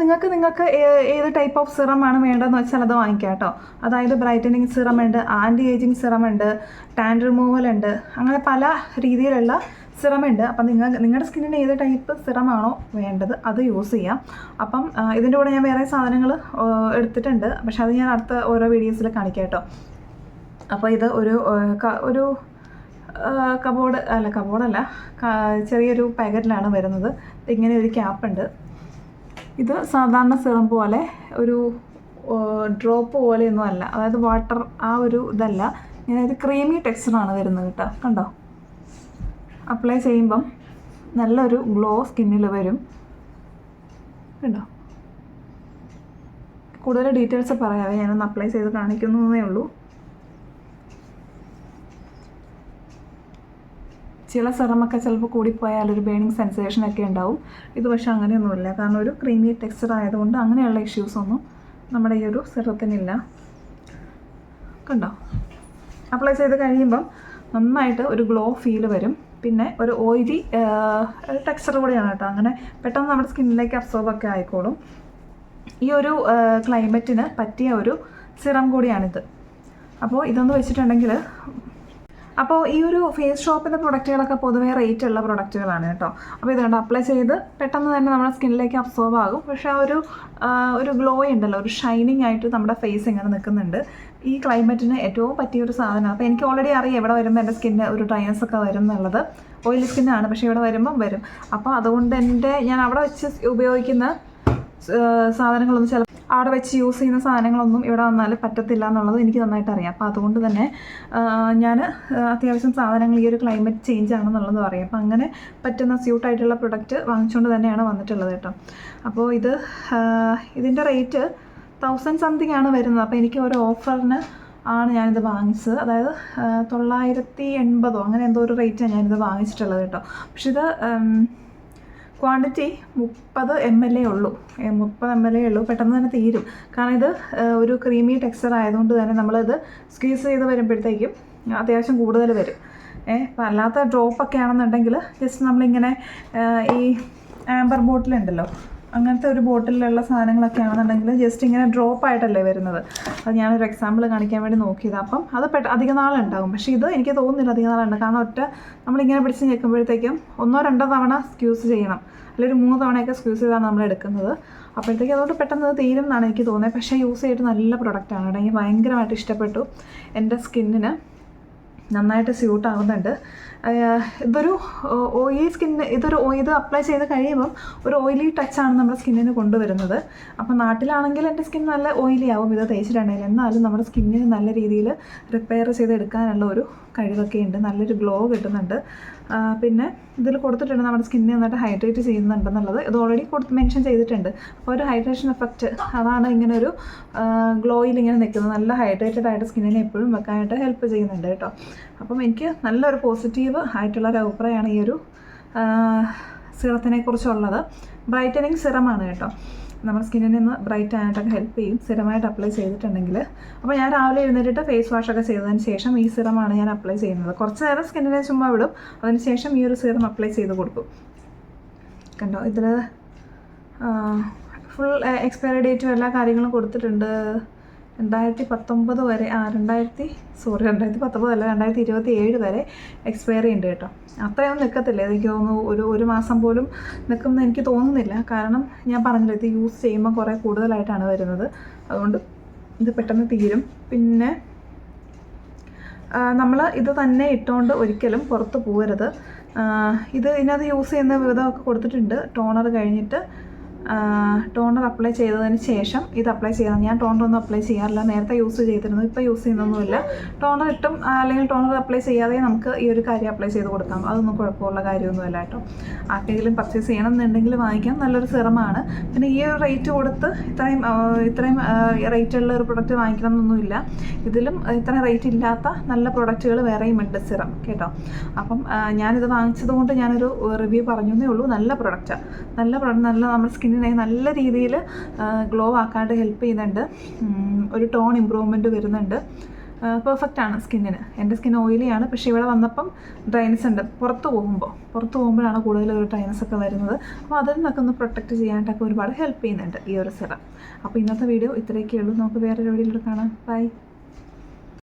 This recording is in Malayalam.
നിങ്ങൾക്ക് നിങ്ങൾക്ക് ഏത് ടൈപ്പ് ഓഫ് സിറം ആണ് വേണ്ടതെന്ന് വെച്ചാൽ അത് വാങ്ങിക്കാം കേട്ടോ. അതായത് ബ്രൈറ്റനിങ് സിറം ഉണ്ട് ആന്റി ഏജിങ് സിറം ഉണ്ട് ടാൻ റിമൂവൽ ഉണ്ട് അങ്ങനെ പല രീതിയിലുള്ള സിറം ഉണ്ട്. അപ്പം നിങ്ങൾ നിങ്ങളുടെ സ്കിന്നിന് ഏത് ടൈപ്പ് സിറമാണോ വേണ്ടത് അത് യൂസ് ചെയ്യാം. അപ്പം ഇതിന്റെ കൂടെ ഞാൻ വേറെ സാധനങ്ങൾ എടുത്തിട്ടുണ്ട്. പക്ഷെ അത് ഞാൻ അടുത്ത ഓരോ വീഡിയോസിൽ കാണിക്കാം കേട്ടോ. അപ്പോൾ ഇത് ഒരു ഒരു കബോർഡ് അല്ല കബോർഡല്ല ചെറിയൊരു പാക്കറ്റിലാണ് വരുന്നത്. ഇങ്ങനെ ഒരു ക്യാപ്പ് ഉണ്ട്. ഇത് സാധാരണ സിറം പോലെ ഒരു ഡ്രോപ്പ് പോലെയൊന്നും അല്ല. അതായത് വാട്ടർ ആ ഒരു ഇതല്ല. ഇങ്ങനെ ഒരു ക്രീമി ടെക്സ്ചറാണ് വരുന്നത് കേട്ടോ. കണ്ടോ? അപ്ലൈ ചെയ്യുമ്പം നല്ലൊരു ഗ്ലോ സ്കിന്നിൽ വരും. കണ്ടോ? കൂടുതൽ ഡീറ്റെയിൽസ് പറയാവേ ഞാനൊന്ന് അപ്ലൈ ചെയ്ത് കാണിക്കുന്നതേ ഉള്ളൂ. ചില സെറമൊക്കെ ചിലപ്പോൾ കൂടിപ്പോയാൽ ഒരു ബേണിങ് സെൻസേഷൻ ഒക്കെ ഉണ്ടാവും. ഇത് പക്ഷേ അങ്ങനെയൊന്നുമില്ല. കാരണം ഒരു ക്രീമി ടെക്സ്ചർ ആയതുകൊണ്ട് അങ്ങനെയുള്ള ഇഷ്യൂസ് ഒന്നും നമ്മുടെ ഈ ഒരു സെറത്തിനില്ല കണ്ടോ? അപ്ലൈ ചെയ്ത് കഴിയുമ്പം നന്നായിട്ട് ഒരു ഗ്ലോ ഫീൽ വരും. പിന്നെ ഒരു ഓയിലി ടെക്സ്ചർ കൂടിയാണ് കേട്ടോ. അങ്ങനെ പെട്ടെന്ന് നമ്മുടെ സ്കിന്നിലേക്ക് അബ്സോർബ് ഒക്കെ ആയിക്കോളും. ഈ ഒരു ക്ലൈമറ്റിന് പറ്റിയ ഒരു സിറം കൂടിയാണിത്. അപ്പോൾ ഇതൊന്ന് വെച്ചിട്ടുണ്ടെങ്കിൽ അപ്പോൾ ഈ ഒരു ഫേസ് ഷോപ്പിന്റെ പ്രൊഡക്റ്റുകളൊക്കെ പൊതുവേ റേറ്റ് ഉള്ള പ്രൊഡക്റ്റുകളാണ് കേട്ടോ. അപ്പോൾ ഇത് കണ്ടോ അപ്ലൈ ചെയ്ത് പെട്ടെന്ന് തന്നെ നമ്മുടെ സ്കിന്നിലേക്ക് അബ്സോർബ് ആകും. പക്ഷേ ആ ഒരു ഒരു ഗ്ലോ ഉണ്ടല്ലോ ഒരു ഷൈനിങ് ആയിട്ട് നമ്മുടെ ഫേസ് ഇങ്ങനെ നിൽക്കുന്നുണ്ട്. ഈ ക്ലൈമറ്റിന് ഏറ്റവും പറ്റിയ ഒരു സാധനമാണ് അപ്പോൾ എനിക്ക് ഓൾറെഡി അറിയാം എവിടെ വരുമ്പോൾ എന്റെ സ്കിന്ന് ഒരു ഡ്രൈനസ് ഒക്കെ വരും എന്നുള്ളത്. ഓയിലി സ്കിന്നാണ് പക്ഷേ ഇവിടെ വരുമ്പം വരും. അപ്പോൾ അതുകൊണ്ട് എന്റെ ഞാൻ അവിടെ വെച്ച് ഉപയോഗിക്കുന്ന സാധനങ്ങളൊന്നും ചില അവിടെ വെച്ച് യൂസ് ചെയ്യുന്ന സാധനങ്ങളൊന്നും ഇവിടെ വന്നാൽ പറ്റത്തില്ല എന്നുള്ളത് എനിക്ക് നന്നായിട്ട് അറിയാം അപ്പോൾ അതുകൊണ്ട് തന്നെ ഞാൻ അത്യാവശ്യം സാധനങ്ങൾ ഈ ഒരു ക്ലൈമറ്റ് ചേഞ്ച് ആണെന്നുള്ളത് പറയും. അപ്പോൾ അങ്ങനെ പറ്റുന്ന സ്യൂട്ടായിട്ടുള്ള പ്രൊഡക്റ്റ് വാങ്ങിച്ചുകൊണ്ട് തന്നെയാണ് വന്നിട്ടുള്ളത് കേട്ടോ. അപ്പോൾ ഇത് ഇതിന്റെ റേറ്റ് തൗസൻഡ് സംതിങ് ആണ് വരുന്നത്. അപ്പോൾ എനിക്ക് ഒരു ഓഫറിന് ആണ് ഞാനിത് വാങ്ങിച്ചത്. അതായത് തൊള്ളായിരത്തി എൺപതോ അങ്ങനെ എന്തോ ഒരു റേറ്റാണ് ഞാനിത് വാങ്ങിച്ചിട്ടുള്ളത് കേട്ടോ. പക്ഷെ ഇത് ക്വാണ്ടിറ്റി മുപ്പത് എം എൽ എ ഉള്ളൂ. മുപ്പത് എം എൽ എ ഉള്ളൂ. പെട്ടെന്ന് തന്നെ തീരും. കാരണം ഇത് ഒരു ക്രീമി ടെക്സ്ചർ ആയതുകൊണ്ട് തന്നെ നമ്മളിത് സ്ക്വീസ് ചെയ്ത് വരുമ്പോഴത്തേക്കും അത്യാവശ്യം കൂടുതൽ വരും. ഏ അപ്പം അല്ലാത്ത ഡ്രോപ്പൊക്കെ ആണെന്നുണ്ടെങ്കിൽ ജസ്റ്റ് നമ്മളിങ്ങനെ ഈ ആംബർ ബോട്ടിലുണ്ടല്ലോ അങ്ങനത്തെ ഒരു ബോട്ടിലുള്ള സാധനങ്ങളൊക്കെ ആണെന്നുണ്ടെങ്കിൽ ജസ്റ്റ് ഇങ്ങനെ ഡ്രോപ്പ് ആയിട്ടല്ലേ വരുന്നത്. അത് ഞാനൊരു എക്സാമ്പിൾ കാണിക്കാൻ വേണ്ടി നോക്കിയത്. അപ്പം അത് പെട്ട അധിക നാളുണ്ടാകും. പക്ഷേ ഇത് എനിക്ക് തോന്നുന്നില്ല അധിക നാളുണ്ട്. കാരണം ഒറ്റ നമ്മളിങ്ങനെ പിടിച്ച് ഞെക്കുമ്പോഴത്തേക്കും ഒന്നോ രണ്ടോ തവണ സ്ക്യൂസ് ചെയ്യണം. അല്ലെങ്കിൽ ഒരു മൂന്ന് തവണയൊക്കെ സ്ക്യൂസ് ചെയ്താണ് നമ്മൾ എടുക്കുന്നത്. അപ്പോഴത്തേക്കും അതുകൊണ്ട് പെട്ടെന്ന് അത് തീരും എന്നാണ് എനിക്ക് തോന്നുന്നത്. പക്ഷേ യൂസ് ചെയ്തിട്ട് നല്ല പ്രൊഡക്റ്റാണ് കേട്ടോ. എനിക്ക് ഭയങ്കരമായിട്ട് ഇഷ്ടപ്പെട്ടു. എന്റെ സ്കിന്നിന് നന്നായിട്ട് സ്യൂട്ട് ആവുന്നുണ്ട്. ഇതൊരു ഓയിലി സ്കിന്ന് ഇതൊരു ഇത് അപ്ലൈ ചെയ്ത് കഴിയുമ്പം ഒരു ഓയിലി ടച്ചാണ് നമ്മുടെ സ്കിന്നിന് കൊണ്ടുവരുന്നത്. അപ്പം നാട്ടിലാണെങ്കിൽ എന്റെ സ്കിൻ നല്ല ഓയിലി ആവും ഇത് തേച്ചിട്ടുണ്ടെങ്കിൽ എന്നാലും നമ്മുടെ സ്കിന്നിന് നല്ല രീതിയിൽ റിപ്പയർ ചെയ്തെടുക്കാനുള്ള ഒരു കഴിവൊക്കെ ഉണ്ട്. നല്ലൊരു ഗ്ലോ കിട്ടുന്നുണ്ട്. പിന്നെ ഇതിൽ കൊടുത്തിട്ടുണ്ട് നമ്മുടെ സ്കിന്നിനെ നന്നായിട്ട് ഹൈഡ്രേറ്റ് ചെയ്യുന്നുണ്ടെന്നുള്ളത്. ഇത് ഓൾറെഡി കൊടുത്ത് മെൻഷൻ ചെയ്തിട്ടുണ്ട്. അപ്പോൾ ഒരു ഹൈഡ്രേഷൻ എഫക്റ്റ് അതാണ് ഇങ്ങനെ ഒരു ഗ്ലോയിൽ ഇങ്ങനെ നിൽക്കുന്നത്. നല്ല ഹൈഡ്രേറ്റഡ് ആയിട്ട് സ്കിന്നിനെ എപ്പോഴും വെക്കാനായിട്ട് ഹെൽപ്പ് ചെയ്യുന്നുണ്ട് കേട്ടോ. അപ്പം എനിക്ക് നല്ലൊരു പോസിറ്റീവ് ആയിട്ടുള്ളൊരു അഭിപ്രായമാണ് ഈ ഒരു സിറത്തിനെ കുറിച്ചുള്ളത് ബ്രൈറ്റനിങ് സിറമാണ് കേട്ടോ. നമ്മുടെ സ്കിന്നിൽ നിന്ന് ബ്രൈറ്റ് ആയിട്ടൊക്കെ ഹെൽപ്പ് ചെയ്യും. സ്ഥിരമായിട്ട് അപ്ലൈ ചെയ്തിട്ടുണ്ടെങ്കിൽ. അപ്പോൾ ഞാൻ രാവിലെ എഴുന്നേറ്റിട്ട് ഫേസ് വാഷൊക്കെ ചെയ്തതിന് ശേഷം ഈ സിറമാണ് ഞാൻ അപ്ലൈ ചെയ്യുന്നത്. കുറച്ച് നേരം സ്കിന്നിനെ ചുമ്മാ വിടും. അതിന് ശേഷം ഈ ഒരു സിറം അപ്ലൈ ചെയ്ത് കൊടുക്കും. കണ്ടോ? ഇതിൽ ഫുൾ എക്സ്പയറി ഡേറ്റും എല്ലാ കാര്യങ്ങളും കൊടുത്തിട്ടുണ്ട്. രണ്ടായിരത്തി പത്തൊമ്പത് വരെ ആ രണ്ടായിരത്തി സോറി രണ്ടായിരത്തി പത്തൊമ്പത് അല്ല രണ്ടായിരത്തി ഇരുപത്തി ഏഴ് വരെ എക്സ്പയറി ഉണ്ട് കേട്ടോ. അത്രയൊന്നും നിൽക്കത്തില്ല എനിക്ക് തോന്നുന്നു ഒരു ഒരു മാസം പോലും നിൽക്കുമെന്ന് എനിക്ക് തോന്നുന്നില്ല. കാരണം ഞാൻ പറഞ്ഞില്ല ഇത് യൂസ് ചെയ്യുമ്പോൾ കുറേ കൂടുതലായിട്ടാണ് വരുന്നത്. അതുകൊണ്ട് ഇത് പെട്ടെന്ന് തീരും. പിന്നെ നമ്മൾ ഇത് തന്നെ ഇട്ടുകൊണ്ട് ഒരിക്കലും പുറത്ത് പോകരുത്. ഇത് ഇതിനകത്ത് യൂസ് ചെയ്യുന്ന വിധമൊക്കെ കൊടുത്തിട്ടുണ്ട്. ടോണർ കഴിഞ്ഞിട്ട് ടോണർ അപ്ലൈ ചെയ്തതിന് ശേഷം ഇത് അപ്ലൈ ചെയ്യണം. ഞാൻ ടോണർ ഒന്നും അപ്ലൈ ചെയ്യാറില്ല. നേരത്തെ യൂസ് ചെയ്തിരുന്നു. ഇപ്പോൾ യൂസ് ചെയ്യുന്നൊന്നുമില്ല. ടോണർ ഇട്ടും അല്ലെങ്കിൽ ടോണർ അപ്ലൈ ചെയ്യാതെ നമുക്ക് ഈ ഒരു കാര്യം അപ്ലൈ ചെയ്ത് കൊടുക്കാം. അതൊന്നും കുഴപ്പമുള്ള കാര്യമൊന്നുമല്ല കേട്ടോ. ആർക്കെങ്കിലും പർച്ചേസ് ചെയ്യണം എന്നുണ്ടെങ്കിൽ വാങ്ങിക്കാം. നല്ലൊരു സിറമാണ്. പിന്നെ ഈ ഒരു റേറ്റ് കൊടുത്ത് ഇത്രയും ഇത്രയും റേറ്റുള്ള ഒരു പ്രൊഡക്റ്റ് വാങ്ങിക്കണം എന്നൊന്നുമില്ല. ഇതിലും ഇത്ര റേറ്റ് ഇല്ലാത്ത നല്ല പ്രൊഡക്റ്റുകൾ വേറെയും ഉണ്ട് സിറം കേട്ടോ. അപ്പം ഞാനിത് വാങ്ങിച്ചത് കൊണ്ട് ഞാനൊരു റിവ്യൂ പറഞ്ഞേ ഉള്ളൂ. നല്ല പ്രൊഡക്റ്റാണ് നല്ല പ്രൊഡക്റ്റ് നല്ല നമ്മുടെ സ്കിന്നിനെ നല്ല രീതിയിൽ ഗ്ലോ ആക്കാണ്ട് ഹെൽപ്പ് ചെയ്യുന്നുണ്ട്. ഒരു ടോൺ ഇമ്പ്രൂവ്മെന്റ് വരുന്നുണ്ട്. പെർഫെക്റ്റ് ആണ് സ്കിന്നിന്. എന്റെ സ്കിൻ ഓയിലിയാണ് പക്ഷേ ഇവിടെ വന്നപ്പം ഡ്രൈനസ് ഉണ്ട്. പുറത്ത് പോകുമ്പോൾ പുറത്ത് പോകുമ്പോഴാണ് കൂടുതൽ ഒരു ഡ്രൈനസ് ഒക്കെ വരുന്നത്. അപ്പോൾ അതിൽ നിന്നൊക്കെ ഒന്ന് പ്രൊട്ടക്റ്റ് ചെയ്യാനായിട്ടൊക്കെ ഒരുപാട് ഹെൽപ്പ് ചെയ്യുന്നുണ്ട് ഈ ഒരു സിറം അപ്പോൾ ഇന്നത്തെ വീഡിയോ ഇത്രയൊക്കെ ഉള്ളൂ. നമുക്ക് വേറൊരു വീഡിയോയിലൂടെ കാണാം. ബൈ